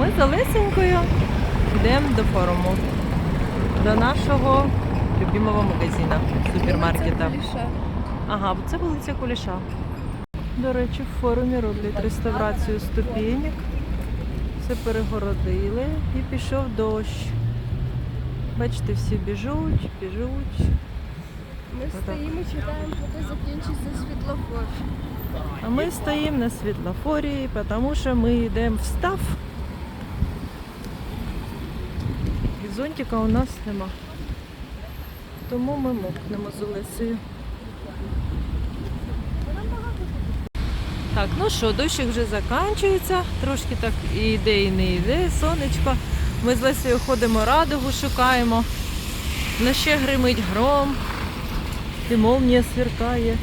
Ми за Лисенькою йдемо до форуму, до нашого любимого магазина, супермаркета. Ага, це вулиця Куліша. До речі, в форумі роблять реставрацію ступенек. Все перегородили і пішов дощ. Бачите, всі біжуть, біжуть. Ми стоїмо, чекаємо, поки закінчиться світлофор. А ми стоїмо на світлофорі, тому що ми йдемо в став. І зонтика у нас нема. Тому ми мокнемо з Олесею. Так, ну що, дощик вже закінчується, трошки так і йде, і не йде, сонечко. Ми з Лесею ходимо радугу, шукаємо. На ще гримить гром, і молнія сверкає.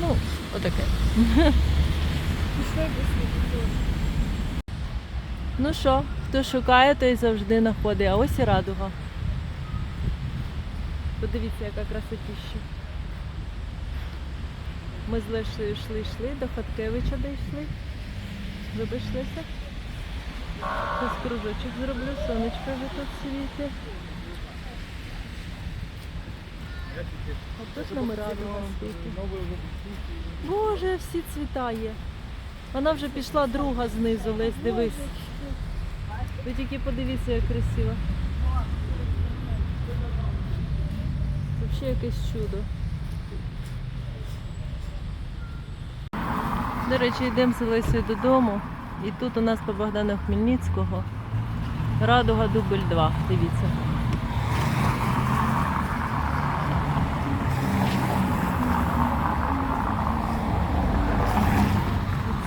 Ну, отаке. Ну що, хто шукає, той завжди знаходить. А ось і радуга. Подивіться, яка красотища. Ми з Лешою йшли, йшли, до Хаткевича дійшли. Вибачтеся. Ось кружочок зроблю, сонечко вже тут світить. А тут нам радуга. Боже, всі цвітає. Вона вже пішла друга знизу, Лесь, дивись. Ви тільки подивіться, як красиво. Взагалі якесь чудо. До речі, йдемо з Лесею додому. І тут у нас по Богдана Хмельницького Радуга дубль 2. Дивіться.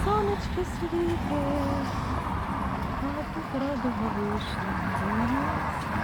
Сонечко а радуга вийшла.